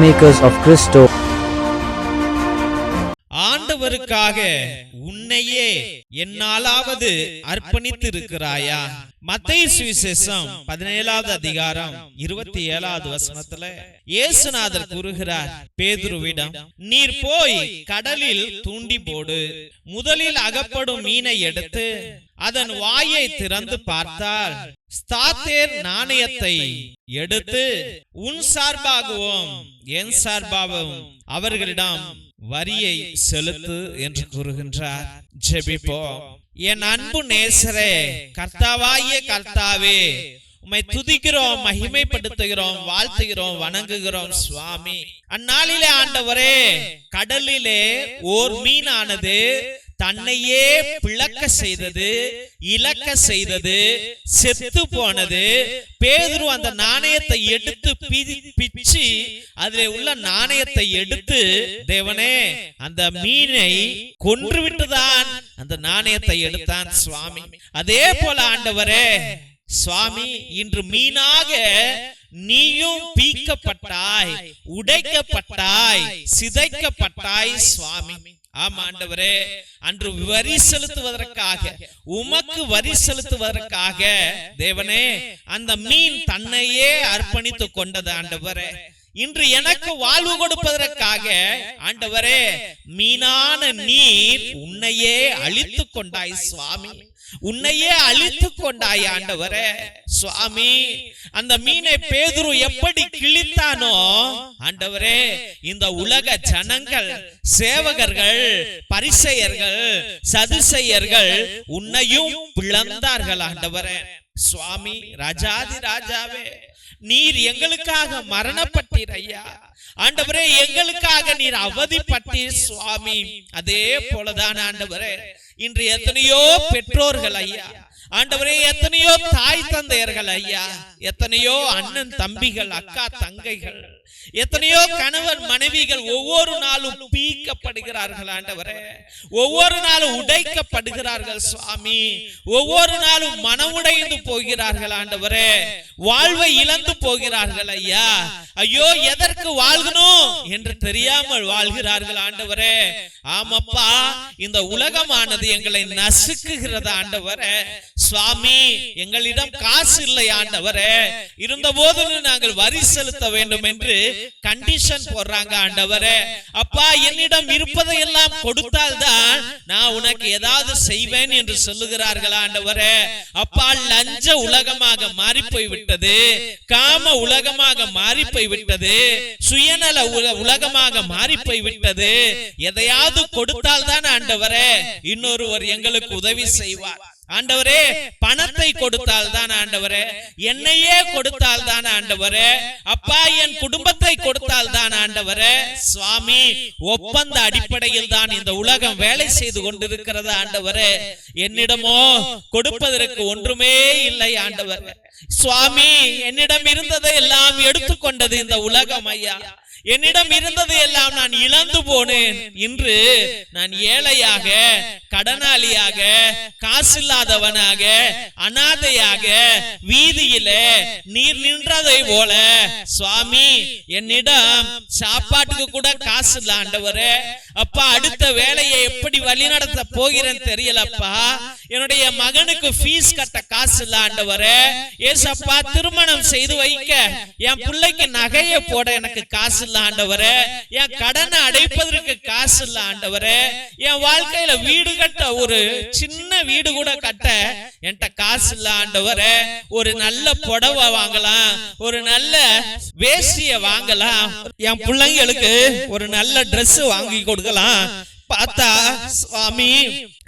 Peacemakers of Christo. ஆண்டவருக்காக உன்னையே என்னாலாவது அர்ப்பணித்து இருக்கிறாயா மத்திய சுவிசேஷம் பதினேழாவது அதிகாரம் இருபத்தி ஏழாவது வசனத்துல இயேசுநாதர் கூறுகிறார் பேதுருவிடம் நீர் போய் கடலில் தூண்டி போடு முதலில் அகப்படும் மீனை எடுத்து அதன் வாயை திறந்து பார்த்தால் ஸ்தாத்தேர் நாணயத்தை எடுத்து உன் சார்பாகவும் என் சார்பாகவும் அவர்களிடம் வரியை செலுத்து என்று கூறுகின்றார். ஜெபிப்போம். என் அன்பு நேசரே கர்த்தாவாகிய கர்த்தாவே உம்மை துதிக்கிறோம் மகிமைப்படுத்துகிறோம் வாழ்த்துகிறோம் வணங்குகிறோம் சுவாமி. அந்நாளிலே ஆண்டவரே கடலிலே ஓர் மீனானது தன்னையே பிளக்க செய்தது இலக்க செய்தது செத்து போனது. பேதுரு அந்த நாணயத்தை எடுத்து பிச்சு அதுல உள்ள நாணயத்தை எடுத்து தேவனே அந்த மீனை கொன்று விட்டுதான் அந்த நாணயத்தை எடுத்தான் சுவாமி. அதே போல ஆண்டவரே சுவாமி இன்று மீனாக நீயும் பீக்கப்பட்டாய் உடைக்கப்பட்டாய் சிதைக்கப்பட்டாய் சுவாமி. ஆமா ஆண்டவரே அன்று வரி செலுத்துவதற்காக உமக்கு வரி செலுத்துவதற்காக தேவனே அந்த மீன் தன்னையே அர்ப்பணித்துக் கொண்டது ஆண்டவரே. இன்று எனக்கு வாழ்வு கொடுப்பதற்காக ஆண்டவரே மீனான நீர் உன்னையே அழித்துக் கொண்டாய் சுவாமி. உன்னையே அழித்துக் கொண்டாய் ஆண்டவரே சுவாமி. அந்த மீனை பேதுரு எப்படி கிழித்தானோ ஆண்டவரே இந்த உலக ஜனங்கள் சேவகர்கள் பரிசெயர்கள் சதுசெயர்கள் உன்னையும் பிளந்தார்கள் ஆண்டவரே. சுவாமி ராஜாதி ராஜாவே நீர் எங்களுக்காக மரணப்பட்டீர் ஐயா ஆண்டவரே எங்களுக்காக நீர் அவதிப்பட்டீர் சுவாமி. அதே போலதான் ஆண்டவரே இன்று எத்தனையோ பெற்றோர்கள் ஐயா ஆண்டவரே எத்தனையோ தாய் தந்தையர்கள் ஐயா எத்தனையோ அண்ணன் தம்பிகள் அக்கா தங்கைகள். எத்தனையோ கணவன் மனைவிகள் ஒவ்வொரு நாளும் பீக்கப்படுகிறார்கள் ஆண்டவரே. ஒவ்வொரு நாளும் உடைக்கப்படுகிறார்கள் சுவாமி. ஒவ்வொரு நாளும் மனமுடைந்து போகிறார்கள் ஆண்டவரே. வாழ்வை இழந்து போகிறார்கள் ஐயா. ஐயோ. எதற்கு வாழ்கணும் என்று தெரியாமல் வாழ்கிறார்கள் ஆண்டவரே. ஆமப்பா இந்த உலகமானது எங்களை நசுக்குகிறது ஆண்டவரே. சுவாமி எங்களிடம் காசு இல்லை ஆண்டவரே. இருந்த போதிலும் நாங்கள் வரி செலுத்த வேண்டும் என்று கண்டிஷன் போடுறாங்க ஆண்டவரே. அப்பா என்னிடம் இருப்பதையெல்லாம் கொடுத்தால்தான் நான் உனக்கு ஏதாவது செய்வேன் என்று சொல்லுகிறார்கள் ஆண்டவரே. அப்பா லஞ்ச உலகமாக மாறி போய் விட்டது காம உலகமாக மாறி போய் விட்டது சுயநல உலகமாக மாறி போய் விட்டது எதையாவது கொடுத்தால் தான் ஆண்டவரே இன்னொருவர் எங்களுக்கு உதவி செய்வார். ஆண்டவரே பணத்தை கொடுத்தால் தான் ஆண்டவரே என்னையே கொடுத்தால் தான் ஆண்டவரே. அப்பா என் குடும்பத்தை கொடுத்தால் தான் ஆண்டவரே. சுவாமி ஒப்பந்த அடிப்படையில் தான் இந்த உலகம் வேலை செய்து கொண்டிருக்கிறது ஆண்டவரே. என்னிடமோ கொடுப்பதற்கு ஒன்றுமே இல்லை ஆண்டவர். சுவாமி என்னிடம் இருந்ததை எல்லாம் எடுத்துக்கொண்டது இந்த உலகம் ஐயா. என்னிடம் இருந்தது எல்லாம் நான் இழந்து போனேன். இன்று நான் ஏழையாக கடனாளியாக காசு இல்லாதவனாக அனாதையாக வீதியிலே நீர் நின்றதை போல சுவாமி என்னிடம் சாப்பாட்டுக்கு கூட காசு இல்ல ஆண்டவரே. அப்பா அடுத்த வேலையை எப்படி வழி நடத்த போகிறேன் தெரியலப்பா. என்னுடைய மகனுக்கு ஃபீஸ் கட்ட காசு இல்ல ஆண்டவரே. ஏசப்பா திருமணம் செய்து வைக்க. என் பிள்ளைக்கு நகையை போட எனக்கு காசு இல்ல ஆண்டவரே. என் கடனை அடைப்பதற்கு காசு இல்ல ஆண்டவரே. என் வாழ்க்கையில வீடு கட்ட ஒரு சின்ன வீடு கூட கட்ட என்கிட்ட காசு இல்ல ஆண்டவரே ஒரு நல்ல புடவை வாங்கலாம் ஒரு நல்ல வேஷ்டிய வாங்கலாம் என் பிள்ளைங்களுக்கு ஒரு நல்ல ட்ரெஸ் வாங்கி கொடுக்கலாம். பார்த்தா சுவாமி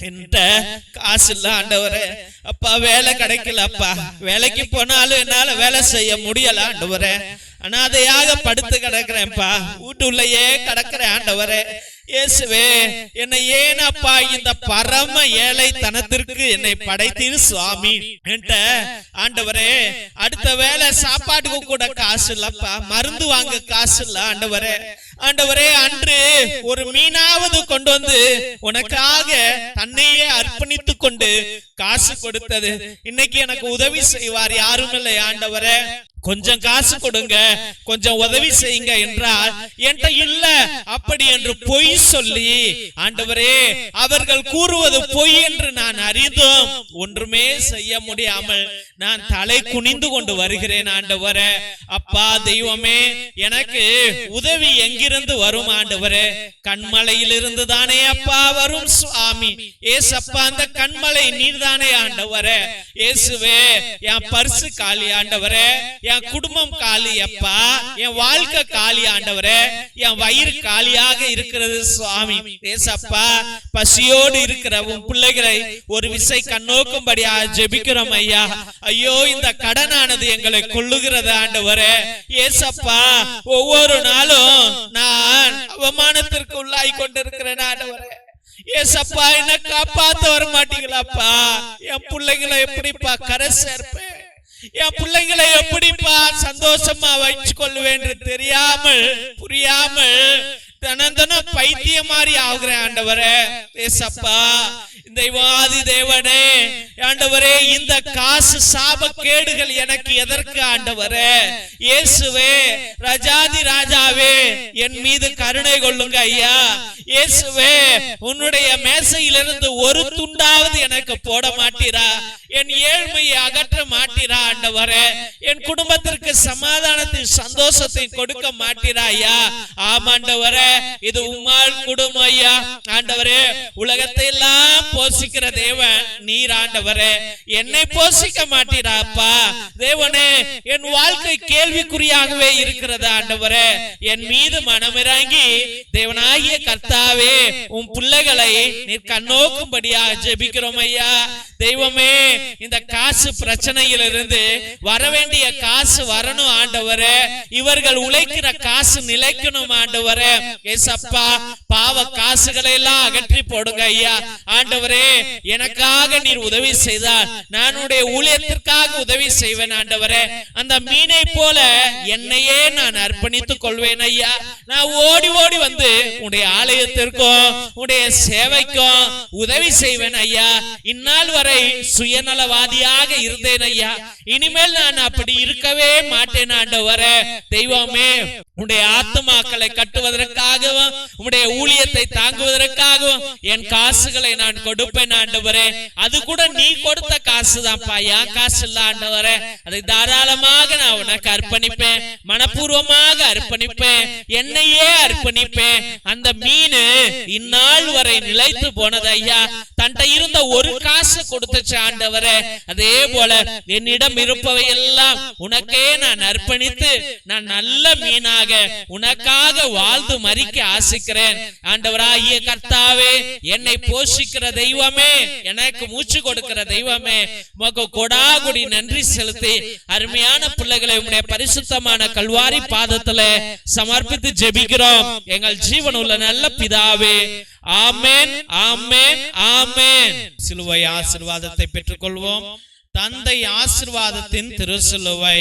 என்கிட்ட காசு இல்ல ஆண்டவரே அப்பா வேலை கிடைக்கல அப்பா வேலைக்கு போனாலும் என்னால வேலை செய்ய முடியல ஆண்டவரே. அனாதையாக படுத்து கிடக்குறேன்ப்பா. வீட்டுள்ளேயே கிடக்குறேன் ஆண்டவரே. இயேசுவே என்னை ஏன் அப்பா இந்த பரம ஏழைத்தனத்திற்கு என்னை படைத்தீர் சுவாமி. ஆண்டவரே அடுத்த வேலை சாப்பாட்டுக்கு கூட காசு இல்லப்பா மருந்து வாங்க காசு இல்ல ஆண்டவரே. ஆண்டவரே அன்று ஒரு மீனாவது கொண்டு வந்து உனக்காக தன்னையே அர்ப்பணித்துக் கொண்டு காசு கொடுத்தது. இன்னைக்கு எனக்கு உதவி செய்வார் யாரும் இல்லை ஆண்டவரே. கொஞ்சம் காசு கொடுங்க கொஞ்சம் உதவி செய்யுங்க என்றால் என்கிட்ட இல்ல. அப்படி என்று பொய் சொல்லி ஆண்டவரே அவர்கள் கூறுவது பொய் என்று நான் அறிந்தும். ஒன்றுமே செய்ய முடியாமல் நான் தலை குனிந்து கொண்டு வருகிறேன் ஆண்டவரே. அப்பா தெய்வமே எனக்கு உதவி எங்கிருந்து வரும் ஆண்டவரே? கண்மலையில் இருந்து தானே அப்பா வரும் சுவாமி. ஏசப்பா அந்த கண்மலை நீர்தானே ஆண்டவரே? இயேசுவே என் பர்சு காலி ஆண்டவரே. என் குடும்பம் காலி அப்பா என் வாழ்க்கை காலி ஆண்டவரே என் வயிறு காலியாக இருக்கிறது சுவாமி. ஏசப்பா பசியோடு இருக்கிற உன் பிள்ளைகளை ஒரு விசை கண்ணோக்கும்படியா ஜெபிக்கிறோம் ஐயா. ஐயோ இந்த கடனானது எங்களை கொள்ளுகிறது ஆண்டவரே. ஏசப்பா ஒவ்வொரு நாளும் நான் அவமானத்திற்கு உள்ளாய் கொண்டிருக்கிறேன் ஆண்டவரே. ஏசப்பா என்ன காப்பாத்த வர மாட்டீங்களாப்பா என் பிள்ளைங்களை எப்படிப்பா கரை சேர்ப்பேன்? என் பிள்ளைங்களை எப்படிப்பா சந்தோஷமா வச்சு கொள்வேன் என்று தெரியாமல் புரியாமல் தினம் தினம் பைத்திய மாதிரி ஆகுறேன் ஆண்டவரே. ஏசப்பா தெய்வாதி தேவனே ஆண்டவரே இந்த காசு சாப கேடுகள் எனக்கு எதற்கு ஆண்டவரே? இயேசுவே ராஜாதி ராஜாவே என் மீது கருணை கொள்ளுங்க ஐயா. இயேசுவே உன்னுடைய மேசையிலிருந்து ஒரு துண்டாவது எனக்கு போட மாட்டீரா? என் ஏழ்மையை அகற்ற மாட்டீரா ஆண்டவரே? என் குடும்பத்திற்கு சமாதானத்தை சந்தோஷத்தை கொடுக்க மாட்டீரா ஐயா? ஆமாண்டவரே இது உம்மால் குடும்பம் ஐயா. ஆண்டவரே உலகத்தை எல்லாம் போஷிக்கிற தேவன் நீர் ஆண்டவரே. என்னை போஷிக்க மாட்டீரா அப்பா? தேவனே என் வாழ்க்கை கேள்விக்குறியாகவே இருக்கிறது ஆண்டவரே. என் மீது மனமிறங்கி தேவனாகிய கர்த்தாவே உன் பிள்ளைகளை நீர் கண்ணோக்கும்படியாக ஜெபிக்கிறோம். ஐயா தெய்வமே இந்த காசு பிரச்சனையிலிருந்து வர வேண்டிய காசு வரணும் ஆண்டவரே. இவர்கள் உழைக்கிற காசு நிலைக்கணும் ஆண்டவரே. ஏசப்பா பாவ காசுகளை எல்லாம் அகற்றி போடுங்க ஐயா. ஆண்டவரே எனக்காக நீர் உதவி செய்தால் நானுடைய ஊழியத்திற்காக உதவி செய்வேன் ஆண்டவரே. அந்த மீனை போல என்னையே நான் அர்ப்பணித்துக் கொள்வேன் ஐயா. நான் ஓடி ஓடி வந்து உடைய ஆலயத்திற்கும் உடைய சேவைக்கும் உதவி செய்வேன் ஐயா. இந்நாள் வரை சுயநலவாதியாக இருந்தேன் ஐயா. இனிமேல் நான் அப்படி இருக்கவே மாட்டேன் ஆண்டவரே. தெய்வமே உடைய ஆத்மாக்களை கட்டுவதற்காகவும் உடைய ஊழியத்தை தாங்குவதற்காகவும் என் காசுகளை நான் கொடுப்பேன் ஆண்டவரே. அது கூட நீ கொடுத்த காசு தான்ப்பா என் காசு இல்ல ஆண்டவரே. அதை தாராளமாக நான் உனக்கு அர்ப்பணிப்பேன். மனப்பூர்வமாக அர்ப்பணிப்பேன். என்னையே அர்ப்பணிப்பேன். அந்த மீன் இந்நாள் வரை நிலைத்து போனது ஐயா. தன்ட்ட இருந்த ஒரு காசு கொடுத்துச்சு ஆண்டவரே. அதே போல என்னிடம் இருப்பவை எல்லாம் உனக்கே நான் அர்ப்பணித்து நான் நல்ல மீனாக உனக்காக வாழ்ந்து மறிக்க ஆசிக்கிறேன். ஆண்டவராகிய கர்த்தாவே என்னை போஷிக்கிற தெய்வமே எனக்கு மூச்சு கொடுக்கிற தெய்வமே உமக்கு கொடாகுடி நன்றி செலுத்தி அருமையான பிள்ளைகளை உடைய பரிசுத்தமான கல்வாரி பாதத்துல சமர்ப்பித்து ஜெபிக்கிறோம். எங்கள் ஜீவன் உள்ள நல்ல பிதாவே ஆமேன் ஆமேன் ஆமேன். சிலுவை ஆசிர்வாதத்தை பெற்றுக்கொள்வோம். தந்தை ஆசிர்வாதத்தின் திருசிலுவை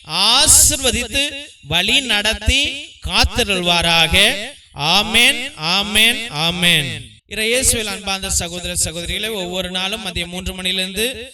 ஆசிர்வதித்து வழி நடத்தி காத்திருள்வாராக. ஆமேன் ஆமேன் ஆமேன். இறையேசுவில் அன்பார்ந்த சகோதர சகோதரிகளை ஒவ்வொரு நாளும் மதியம் மூன்று மணியிலிருந்து